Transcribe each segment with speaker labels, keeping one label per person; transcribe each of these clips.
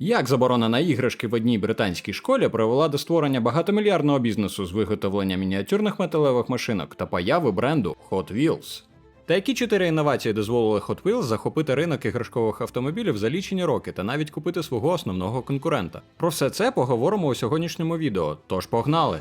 Speaker 1: Як заборона на іграшки в одній британській школі привела до створення багатомільярдного бізнесу з виготовлення мініатюрних металевих машинок та появи бренду Hot Wheels? Та які чотири інновації дозволили Hot Wheels захопити ринок іграшкових автомобілів за лічені роки та навіть купити свого основного конкурента? Про все це поговоримо у сьогоднішньому відео. Тож погнали!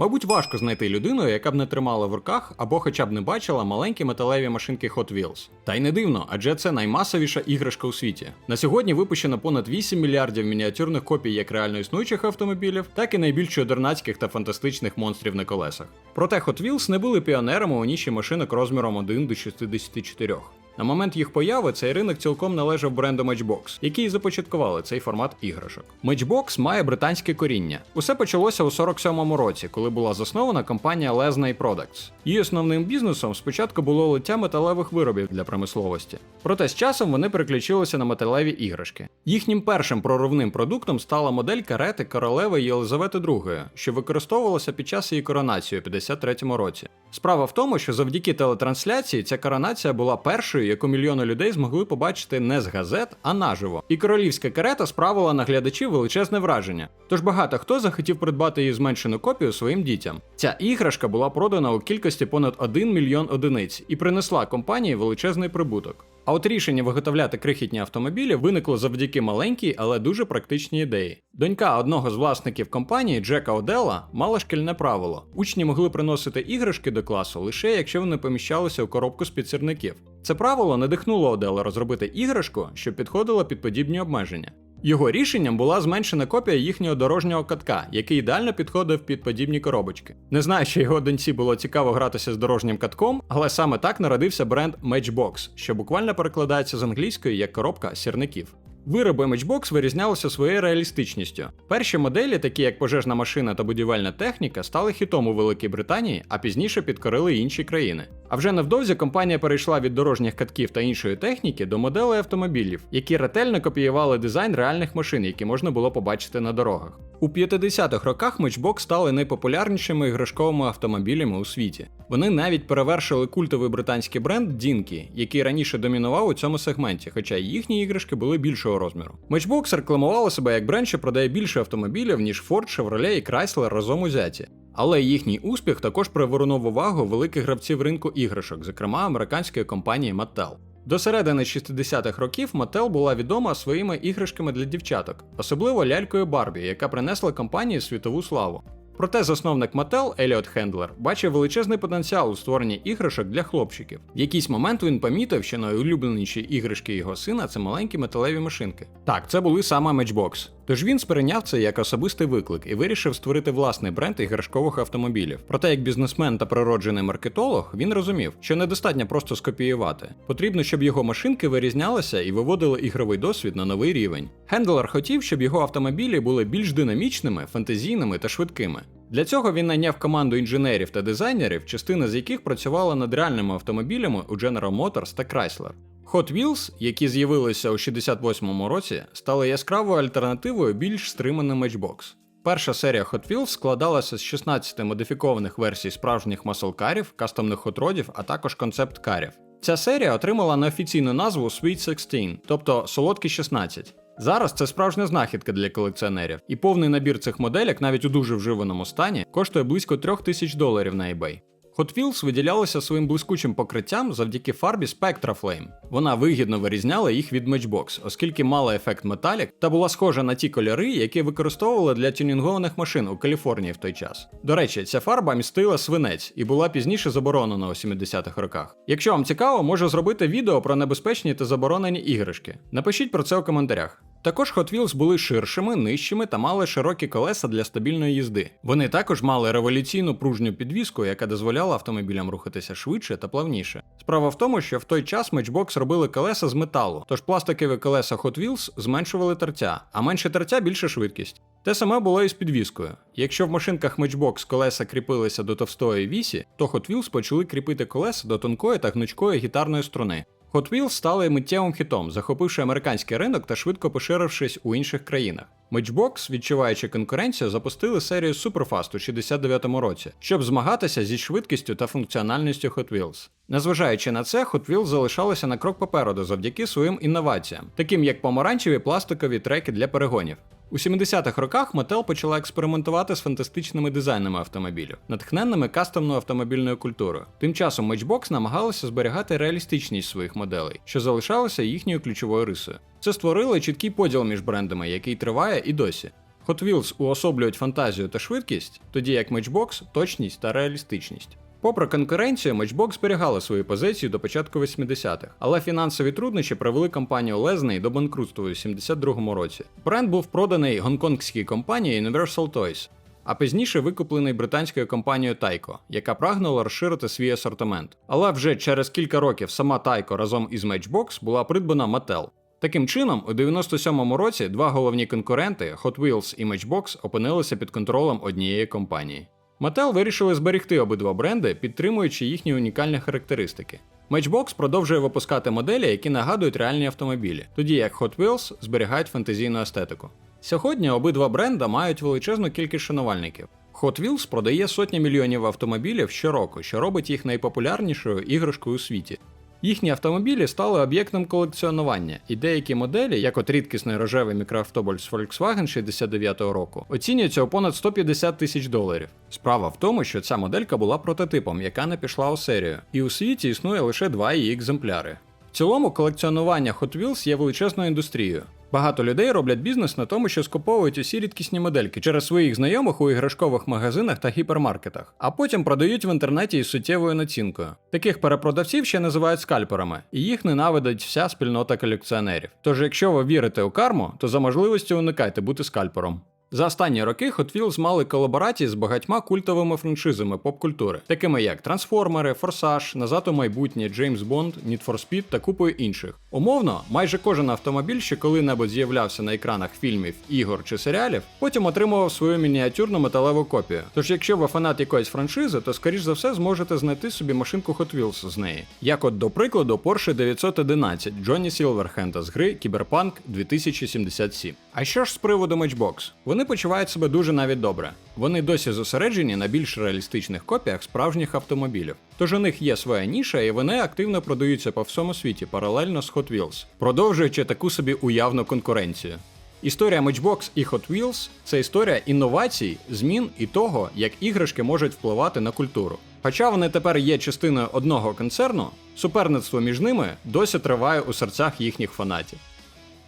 Speaker 1: Мабуть, важко знайти людину, яка б не тримала в руках або хоча б не бачила маленькі металеві машинки Hot Wheels. Та й не дивно, адже це наймасовіша іграшка у світі. На сьогодні випущено понад 8 мільярдів мініатюрних копій як реально існуючих автомобілів, так і найбільш чудернацьких та фантастичних монстрів на колесах. Проте Hot Wheels не були піонерами у ніші машинок розміром 1 до 64. На момент їх появи цей ринок цілком належав бренду Matchbox, які і започаткували цей формат іграшок. Matchbox має британське коріння. Усе почалося у 47-му році, коли була заснована компанія Lesney Products. Її основним бізнесом спочатку було лиття металевих виробів для промисловості. Проте з часом вони переключилися на металеві іграшки. Їхнім першим проривним продуктом стала модель карети королеви Єлизавети II, що використовувалася під час її коронації у 53-му році. Справа в тому, що завдяки телетрансляції ця коронація була першою, яку мільйони людей змогли побачити не з газет, а наживо. І королівська карета справила на глядачів величезне враження. Тож багато хто захотів придбати її зменшену копію своїм дітям. Ця іграшка була продана у кількості понад 1 мільйон одиниць і принесла компанії величезний прибуток. А от рішення виготовляти крихітні автомобілі виникло завдяки маленькій, але дуже практичній ідеї. Донька одного з власників компанії Джека Одела мала шкільне правило: учні могли приносити іграшки до класу лише якщо вони поміщалися у коробку з підсірників. Це правило надихнуло Одела розробити іграшку, що підходила під подібні обмеження. Його рішенням була зменшена копія їхнього дорожнього катка, який ідеально підходив під подібні коробочки. Не знаю, що його доньці було цікаво гратися з дорожнім катком, але саме так народився бренд Matchbox, що буквально перекладається з англійської як коробка сірників. Вироби Matchbox вирізнялися своєю реалістичністю. Перші моделі, такі як пожежна машина та будівельна техніка, стали хітом у Великій Британії, а пізніше підкорили інші країни. А вже невдовзі компанія перейшла від дорожніх катків та іншої техніки до моделей автомобілів, які ретельно копіювали дизайн реальних машин, які можна було побачити на дорогах. У 50-х роках Matchbox стали найпопулярнішими іграшковими автомобілями у світі. Вони навіть перевершили культовий британський бренд Dinky, який раніше домінував у цьому сегменті, хоча їхні іграшки були більшого розміру. Matchbox рекламували себе як бренд, що продає більше автомобілів, ніж Ford, Chevrolet і Chrysler разом узяті. Але їхній успіх також привернув увагу великих гравців ринку іграшок, зокрема американської компанії Mattel. До середини 60-х років Mattel була відома своїми іграшками для дівчаток, особливо лялькою Барбі, яка принесла компанії світову славу. Проте засновник Mattel Еліот Хендлер бачив величезний потенціал у створенні іграшок для хлопчиків. В якийсь момент він помітив, що найулюбленіші іграшки його сина це маленькі металеві машинки. Так, це були саме Matchbox. Тож він сприйняв це як особистий виклик і вирішив створити власний бренд іграшкових автомобілів. Проте, як бізнесмен та природжений маркетолог, він розумів, що недостатньо просто скопіювати. Потрібно, щоб його машинки вирізнялися і виводили ігровий досвід на новий рівень. Хендлер хотів, щоб його автомобілі були більш динамічними, фантазійними та швидкими. Для цього він найняв команду інженерів та дизайнерів, частина з яких працювала над реальними автомобілями у General Motors та Chrysler. Hot Wheels, які з'явилися у 68-му році, стали яскравою альтернативою більш стриманим Matchbox. Перша серія Hot Wheels складалася з 16 модифікованих версій справжніх маселкарів, кастомних хотродів, а також концепт-карів. Ця серія отримала неофіційну назву Sweet 16, тобто солодкі 16. Зараз це справжня знахідка для колекціонерів, і повний набір цих моделек, навіть у дуже вживаному стані, коштує близько 3000 доларів на eBay. Hot Wheels виділялися своїм блискучим покриттям завдяки фарбі Spectra Flame. Вона вигідно вирізняла їх від Matchbox, оскільки мала ефект металік та була схожа на ті кольори, які використовували для тюнінгованих машин у Каліфорнії в той час. До речі, ця фарба містила свинець і була пізніше заборонена у 70-х роках. Якщо вам цікаво, можу зробити відео про небезпечні та заборонені іграшки. Напишіть про це у коментарях. Також Hot Wheels були ширшими, нижчими та мали широкі колеса для стабільної їзди. Вони також мали революційну пружню підвіску, яка дозволяла автомобілям рухатися швидше та плавніше. Справа в тому, що в той час Matchbox робили колеса з металу, тож пластикові колеса Hot Wheels зменшували тертя, а менше тертя більше швидкість. Те саме було і з підвіскою. Якщо в машинках Matchbox колеса кріпилися до товстої вісі, то Hot Wheels почали кріпити колеса до тонкої та гнучкої гітарної струни. Hot Wheels стали миттєвим хітом, захопивши американський ринок та швидко поширившись у інших країнах. Matchbox, відчуваючи конкуренцію, запустили серію Superfast у 69-му році, щоб змагатися зі швидкістю та функціональністю Hot Wheels. Незважаючи на це, Hot Wheels залишалися на крок попереду завдяки своїм інноваціям, таким як помаранчеві пластикові треки для перегонів. У 70-х роках Mattel почала експериментувати з фантастичними дизайнами автомобілів, натхненними кастомною автомобільною культурою. Тим часом Matchbox намагалися зберігати реалістичність своїх моделей, що залишалося їхньою ключовою рисою. Це створило чіткий поділ між брендами, який триває і досі. Hot Wheels уособлюють фантазію та швидкість, тоді як Matchbox – точність та реалістичність. Попри конкуренцію, Matchbox зберігала свої позиції до початку 80-х, але фінансові труднощі привели компанію Lesney до банкрутства у 72-му році. Бренд був проданий гонконгській компанії Universal Toys, а пізніше викуплений британською компанією Taiko, яка прагнула розширити свій асортимент. Але вже через кілька років сама Taiko разом із Matchbox була придбана Mattel. Таким чином, у 97-му році два головні конкуренти Hot Wheels і Matchbox опинилися під контролем однієї компанії. Mattel вирішили зберегти обидва бренди, підтримуючи їхні унікальні характеристики. Matchbox продовжує випускати моделі, які нагадують реальні автомобілі, тоді як Hot Wheels зберігають фантазійну естетику. Сьогодні обидва бренда мають величезну кількість шанувальників. Hot Wheels продає сотні мільйонів автомобілів щороку, що робить їх найпопулярнішою іграшкою у світі. Їхні автомобілі стали об'єктом колекціонування, і деякі моделі, як от рідкісний рожевий мікроавтобус Volkswagen 69-го року, оцінюються у понад 150 тисяч доларів. Справа в тому, що ця моделька була прототипом, яка не пішла у серію, і у світі існує лише два її екземпляри. В цілому колекціонування Hot Wheels є величезною індустрією. Багато людей роблять бізнес на тому, що скуповують усі рідкісні модельки через своїх знайомих у іграшкових магазинах та гіпермаркетах, а потім продають в інтернеті із суттєвою націнкою. Таких перепродавців ще називають скальперами, і їх ненавидить вся спільнота колекціонерів. Тож, якщо ви вірите у карму, то за можливістю уникайте бути скальпером. За останні роки Hot Wheels мали колаборації з багатьма культовими франшизами поп-культури, такими як Трансформери, Форсаж, Назад у майбутнє, Джеймс Бонд, Need for Speed та купою інших. Умовно, майже кожен автомобіль, що коли-небудь з'являвся на екранах фільмів, ігор чи серіалів, потім отримував свою мініатюрну металеву копію. Тож, якщо ви фанат якоїсь франшизи, то скоріш за все зможете знайти собі машинку Hot Wheels з неї. Як от до прикладу, Porsche 911 Джонні Сілверхенда з гри Cyberpunk 2077. А що ж з приводу Matchbox? Вони почувають себе дуже навіть добре. Вони досі зосереджені на більш реалістичних копіях справжніх автомобілів. Тож у них є своя ніша, і вони активно продаються по всьому світі паралельно з Hot Wheels, продовжуючи таку собі уявну конкуренцію. Історія Matchbox і Hot Wheels це історія інновацій, змін і того, як іграшки можуть впливати на культуру. Хоча вони тепер є частиною одного концерну, суперництво між ними досі триває у серцях їхніх фанатів.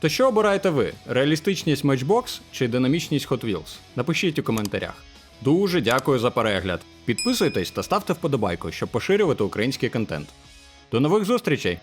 Speaker 1: То що обираєте ви? Реалістичність Matchbox чи динамічність Hot Wheels? Напишіть у коментарях. Дуже дякую за перегляд. Підписуйтесь та ставте вподобайку, щоб поширювати український контент. До нових зустрічей!